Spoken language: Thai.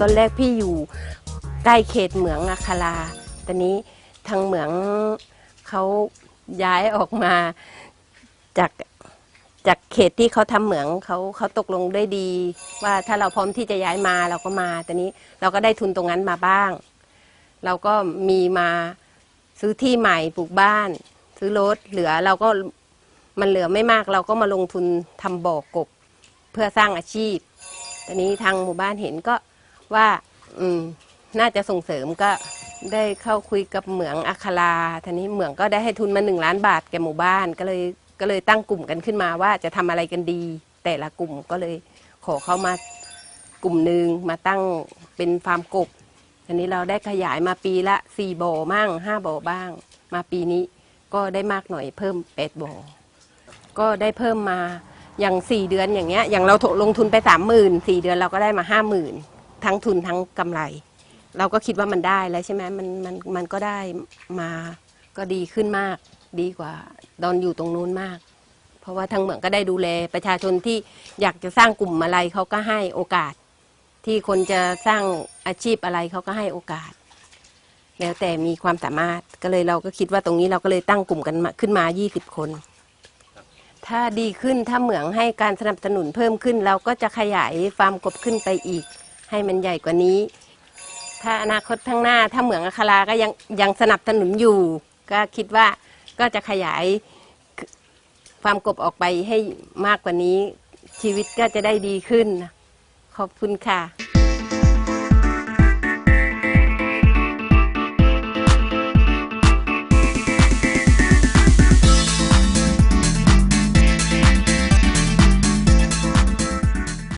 ตอนแรกพี่อยู่ใกล้เขตเหมืองอาคาราตอนนี้ทางเหมืองเขาย้ายออกมาจากจากเขตที่เขาทำเหมืองเขาเขาตกลงด้วยดี ว่าถ้าเราพร้อมที่จะย้ายมาเราก็มาตอนนี้เราก็ได้ทุนตรงนั้นมาบ้าง เราก็มีมาซื้อที่ใหม่ปลูกบ้าน ซื้อรถเหลือเราก็มันเหลือไม่มากเราก็มาลงทุนทำบ่อกบ เพื่อสร้างอาชีพตอนนี้ทางหมู่บ้านเห็นก็ ว่าอืมน่าจะส่งเสริมก็ได้เข้าคุยกับเหมืองอัคราทีนี้เหมืองก็ได้ให้ทุนมาหนึ่งล้านบาทแก่หมู่บ้านก็เลยก็เลยตั้งกลุ่มกันขึ้นมาว่าจะทำอะไรกันดี แต่ละกลุ่มก็เลยขอเข้ามากลุ่มหนึ่งมาตั้งเป็นฟาร์มกบทีนี้เราได้ขยายมาปีละสี่บ่อมั่งห้าบ่อบ้าง มาปีนี้ก็ได้มากหน่อยเพิ่มแปดบ่อก็ได้เพิ่มมาอย่างสี่เดือนอย่างเงี้ยอย่างเราลงทุนไปสามหมื่นสี่เดือนเราก็ได้มาห้าหมื่น ทั้งทุนทั้งกำไร เราก็คิดว่ามันได้แล้วใช่ไหมมันมันมันก็ได้มาก็ดีขึ้นมากดีกว่าตอนอยู่ตรงนู้นมาก เพราะว่าทางเหมืองก็ได้ดูแลประชาชนที่อยากจะสร้างกลุ่มอะไรเขาก็ให้โอกาส ที่คนจะสร้างอาชีพอะไรเขาก็ให้โอกาส แล้วแต่มีความสามารถก็เลยเราก็คิดว่าตรงนี้เราก็เลยตั้งกลุ่มกันมาขึ้นมา 20 คน ถ้าดีขึ้นถ้าเหมืองให้การสนับสนุนเพิ่มขึ้น เราก็จะขยายฟาร์มกบขึ้นไปอีก ให้มันใหญ่กว่านี้ ถ้าอนาคตข้างหน้าถ้าเหมืองอัคาราก็ยังยังสนับสนุนอยู่ ก็คิดว่าก็จะขยายความกบออกไปให้มากกว่านี้ ชีวิตก็จะได้ดีขึ้น ขอบคุณค่ะ